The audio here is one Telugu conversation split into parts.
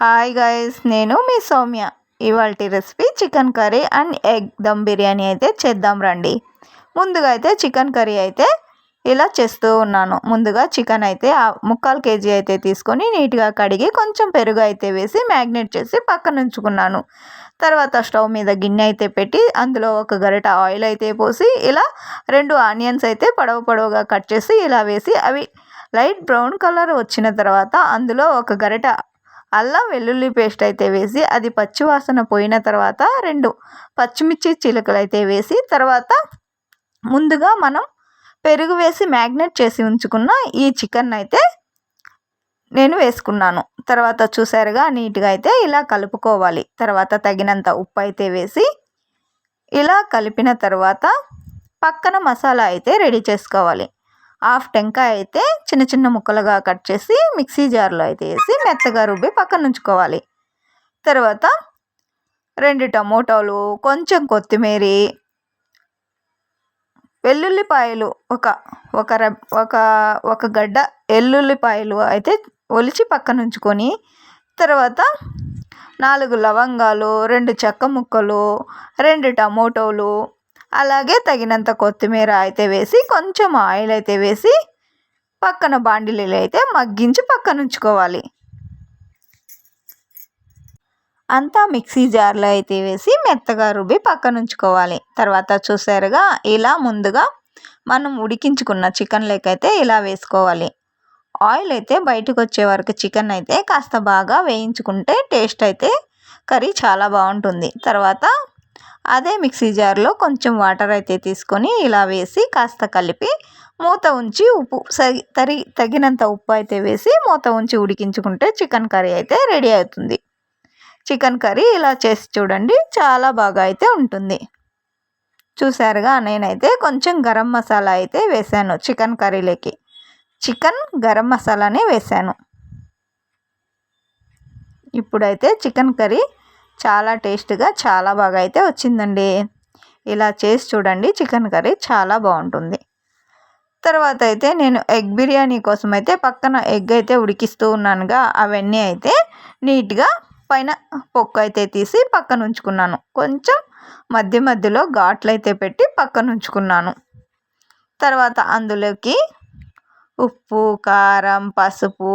హాయ్ గైస్ నేను మీ సౌమ్య. ఇవాళ recipe chicken curry and egg dum biryani అయితే చేద్దాం రండి. ముందుగా అయితే చికెన్ కర్రీ అయితే ఇలా చేస్తూ ఉన్నాను. ముందుగా చికెన్ అయితే ముక్కాలు కేజీ అయితే తీసుకొని నీట్గా కడిగి కొంచెం పెరుగు అయితే వేసి మ్యాగ్నేట్ చేసి పక్కన ఉంచుకున్నాను తర్వాత స్టవ్ మీద గిన్నె అయితే పెట్టి అందులో ఒక గరిట ఆయిల్ అయితే పోసి ఇలా రెండు ఆనియన్స్ అయితే పొడవు పొడవుగా కట్ చేసి ఇలా వేసి అవి లైట్ బ్రౌన్ కలర్ వచ్చిన తర్వాత అందులో ఒక గరిట అల్లం వెల్లుల్లి పేస్ట్ అయితే వేసి అది పచ్చివాసన పోయిన తర్వాత రెండు పచ్చిమిర్చి చిలుకలు అయితే వేసి తర్వాత ముందుగా మనం పెరుగు వేసి మ్యాగ్నెట్ చేసి ఉంచుకున్న ఈ చికెన్ అయితే నేను వేసుకున్నాను. తర్వాత చూసారుగా నీట్గా అయితే ఇలా కలుపుకోవాలి. తర్వాత తగినంత ఉప్పు అయితే వేసి ఇలా కలిపిన తర్వాత పక్కన మసాలా అయితే రెడీ చేసుకోవాలి. హాఫ్ టెంకాయ అయితే చిన్న చిన్న ముక్కలుగా కట్ చేసి మిక్సీ జార్లో అయితే వేసి మెత్తగా రుబ్బి పక్కన ఉంచుకోవాలి. తర్వాత రెండు టమోటాలు కొంచెం కొత్తిమీర వెల్లుల్లిపాయలు ఒక ఒక ఒక ఒక గడ్డ ఎల్లుల్లిపాయలు అయితే ఒలిచి పక్కన ఉంచుకొని తర్వాత నాలుగు లవంగాలు రెండు చెక్క ముక్కలు రెండు టమోటోలు అలాగే తగినంత కొత్తిమీర అయితే వేసి కొంచెం ఆయిల్ అయితే వేసి పక్కన బాండిలీలు అయితే మగ్గించి పక్కన ఉంచుకోవాలి. అంతా మిక్సీ జార్లో అయితే వేసి మెత్తగా రుబ్బి పక్కన ఉంచుకోవాలి. తర్వాత చూసారుగా ఇలా ముందుగా మనం ఉడికించుకున్న చికెన్ అయితే ఇలా వేసుకోవాలి. ఆయిల్ అయితే బయటకు వచ్చే వరకు చికెన్ అయితే కాస్త బాగా వేయించుకుంటే టేస్ట్ అయితే కర్రీ చాలా బాగుంటుంది. తర్వాత అదే మిక్సీ జార్లో కొంచెం వాటర్ అయితే తీసుకొని ఇలా వేసి కాస్త కలిపి మూత ఉంచి ఉప్పు తరి తగినంత ఉప్పు అయితే వేసి మూత ఉంచి ఉడికించుకుంటే చికెన్ కర్రీ అయితే రెడీ అవుతుంది. చికెన్ కర్రీ ఇలా చేసి చూడండి చాలా బాగా అయితే ఉంటుంది. చూసారుగా నేనైతే కొంచెం గరం మసాలా అయితే వేసాను చికెన్ కర్రీలోకి. చికెన్ గరం మసాలానే వేసాను. ఇప్పుడైతే చికెన్ కర్రీ చాలా టేస్ట్గా చాలా బాగా అయితే వచ్చిందండి. ఇలా చేసి చూడండి చికెన్ కర్రీ చాలా బాగుంటుంది. తర్వాత అయితే నేను ఎగ్ బిర్యానీ కోసం అయితే పక్కన ఎగ్ అయితే ఉడికిస్తూ ఉన్నానుగా అవన్నీ అయితే నీట్గా పైన పొక్కు అయితే తీసి పక్కన ఉంచుకున్నాను. కొంచెం మధ్య మధ్యలో ఘాట్లు అయితే పెట్టి పక్కన ఉంచుకున్నాను. తర్వాత అందులోకి ఉప్పు కారం పసుపు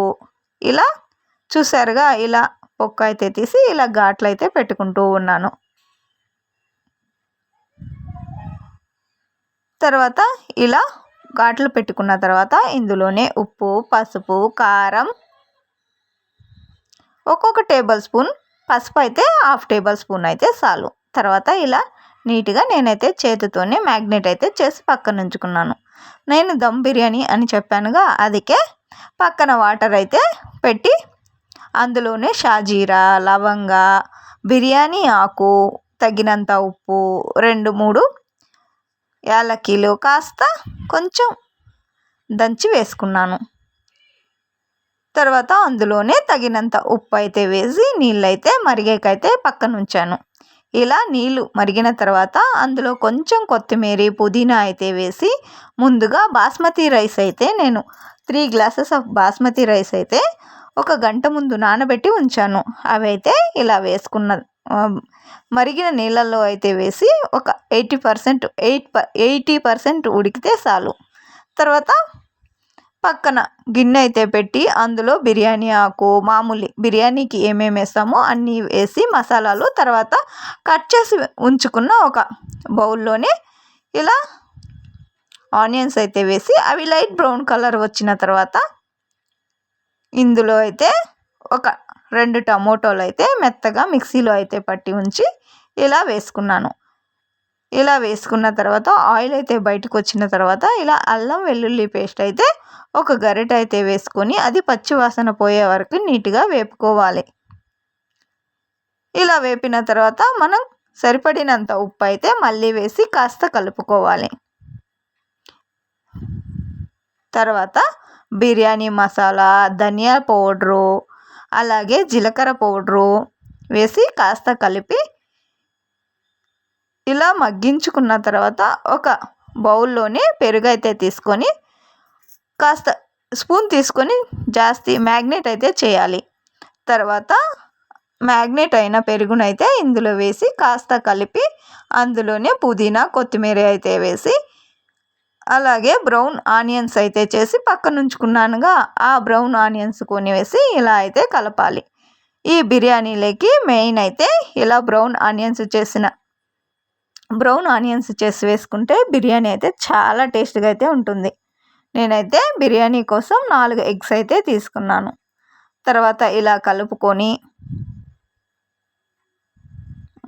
ఇలా చూసారుగా ఇలా పొక్క అయితే తీసి ఇలా ఘాట్లు అయితే పెట్టుకుంటూ ఉన్నాను. తర్వాత ఇలా ఘాట్లు పెట్టుకున్న తర్వాత ఇందులోనే ఉప్పు పసుపు కారం ఒక్కొక్క టేబుల్ స్పూన్ పసుపు అయితే హాఫ్ టేబుల్ స్పూన్ అయితే చాలు. తర్వాత ఇలా నీట్గా నేనైతే చేతితోనే మ్యాగ్నెట్ అయితే చేసి పక్కన ఉంచుకున్నాను. నేను దమ్ బిర్యానీ అని చెప్పానుగా అదికే పక్కన వాటర్ అయితే పెట్టి అందులోనే షాజీరా లవంగ బిర్యానీ ఆకు తగినంత ఉప్పు రెండు మూడు యాలక్కీలు కాస్త కొంచెం దంచి వేసుకున్నాను. తర్వాత అందులోనే తగినంత ఉప్పు అయితే వేసి నీళ్ళైతే మరిగేకైతే పక్కన ఉంచాను ఇలా నీళ్ళు మరిగిన తర్వాత అందులో కొంచెం కొత్తిమీర పుదీనా అయితే వేసి ముందుగా బాస్మతి రైస్ అయితే నేను three glasses of basmati rice అయితే ఒక గంట ముందు నానబెట్టి ఉంచాను. అవి అయితే ఇలా వేసుకున్న మరిగిన నీళ్ళల్లో అయితే వేసి ఒక eighty percent eight eighty percent ఉడికితే చాలు. తర్వాత పక్కన గిన్నె అయితే పెట్టి అందులో బిర్యానీ ఆకు మామూలు బిర్యానీకి ఏమేమి వేస్తామో అన్నీ వేసి మసాలాలు తర్వాత కట్ చేసి ఉంచుకున్న ఒక బౌల్లోనే ఇలా ఆనియన్స్ అయితే వేసి అవి లైట్ బ్రౌన్ కలర్ వచ్చిన తర్వాత ఇందులో అయితే ఒక రెండు టమోటోలు అయితే మెత్తగా మిక్సీలో అయితే పట్టి ఉంచి ఇలా వేసుకున్నాను. ఇలా వేసుకున్న తర్వాత ఆయిల్ అయితే బయటకు వచ్చిన తర్వాత ఇలా అల్లం వెల్లుల్లి పేస్ట్ అయితే ఒక గరిట అయితే వేసుకొని అది పచ్చి వాసన పోయే వరకు నీట్గా వేపుకోవాలి. ఇలా వేపిన తర్వాత మనం సరిపడినంత ఉప్పు అయితే మళ్ళీ వేసి కాస్త కలుపుకోవాలి. తర్వాత బిర్యానీ మసాలా ధనియా పౌడరు అలాగే జీలకర్ర పౌడరు వేసి కాస్త కలిపి ఇలా మగ్గించుకున్న తర్వాత ఒక బౌల్లోనే పెరుగు అయితే తీసుకొని కాస్త స్పూన్ తీసుకొని జాస్తి మ్యాగ్నెట్ అయితే చేయాలి. తర్వాత మ్యాగ్నెట్ అయిన పెరుగునైతే ఇందులో వేసి కాస్త కలిపి అందులోనే పుదీనా కొత్తిమీర అయితే వేసి అలాగే బ్రౌన్ ఆనియన్స్ అయితే చేసి పక్కన ఉంచుకున్నానుగా ఆ బ్రౌన్ ఆనియన్స్ కొని వేసి ఇలా అయితే కలపాలి. ఈ బిర్యానీలోకి మెయిన్ అయితే ఇలా బ్రౌన్ ఆనియన్స్ చేసిన బ్రౌన్ ఆనియన్స్ చేసి వేసుకుంటే బిర్యానీ అయితే చాలా టేస్ట్గా అయితే ఉంటుంది. నేనైతే బిర్యానీ కోసం నాలుగు ఎగ్స్ అయితే తీసుకున్నాను. తర్వాత ఇలా కలుపుకొని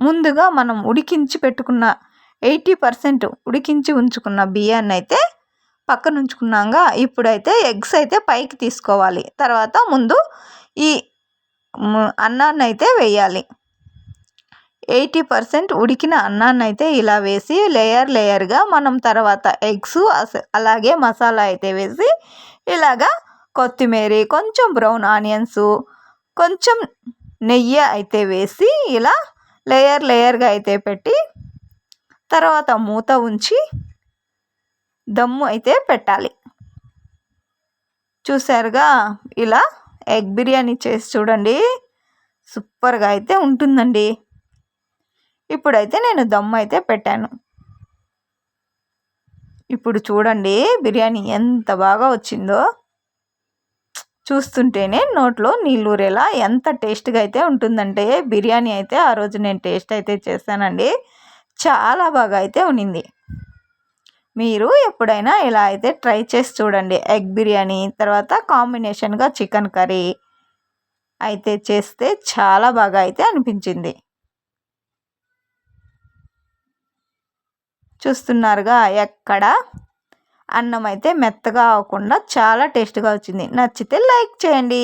ముందుగా మనం ఉడికించి పెట్టుకున్న ఎయిటీ పర్సెంట్ ఉడికించి ఉంచుకున్న బియ్యాన్ని అయితే పక్కన ఉంచుకున్నాక ఇప్పుడైతే ఎగ్స్ అయితే పైకి తీసుకోవాలి. తర్వాత ముందు ఈ అన్నాన్ని అయితే వేయాలి. ఎయిటీ పర్సెంట్ ఉడికిన అన్నాన్ని అయితే ఇలా వేసి లేయర్ లేయర్గా మనం తర్వాత ఎగ్స్ అలాగే మసాలా అయితే వేసి ఇలాగా కొత్తిమీర కొంచెం బ్రౌన్ ఆనియన్స్ కొంచెం నెయ్యి అయితే వేసి ఇలా లేయర్ లేయర్గా అయితే పెట్టి తర్వాత మూత ఉంచి దమ్ము అయితే పెట్టాలి. చూసారుగా? ఇలా ఎగ్ బిర్యానీ చేసి చూడండి. సూపర్గా అయితే ఉంటుందండి. ఇప్పుడైతే నేను దమ్ము అయితే పెట్టాను. ఇప్పుడు చూడండి బిర్యానీ ఎంత బాగా వచ్చిందో. చూస్తుంటేనే నోట్లో నీళ్ళూరేలా ఎంత టేస్ట్గా అయితే ఉంటుందంటే బిర్యానీ అయితే ఆ రోజు నేను టేస్ట్ అయితే చేశానండి. చాలా బాగా అయితే ఉన్నింది. మీరు ఎప్పుడైనా ఇలా అయితే ట్రై చేసి చూడండి. ఎగ్ బిర్యానీ తర్వాత కాంబినేషన్గా చికెన్ కర్రీ అయితే చేస్తే చాలా బాగా అయితే అనిపించింది. చూస్తున్నారుగా ఎక్కడ? అన్నం అయితే మెత్తగా అవ్వకుండా చాలా టేస్ట్గా వచ్చింది. నచ్చితే లైక్ చేయండి.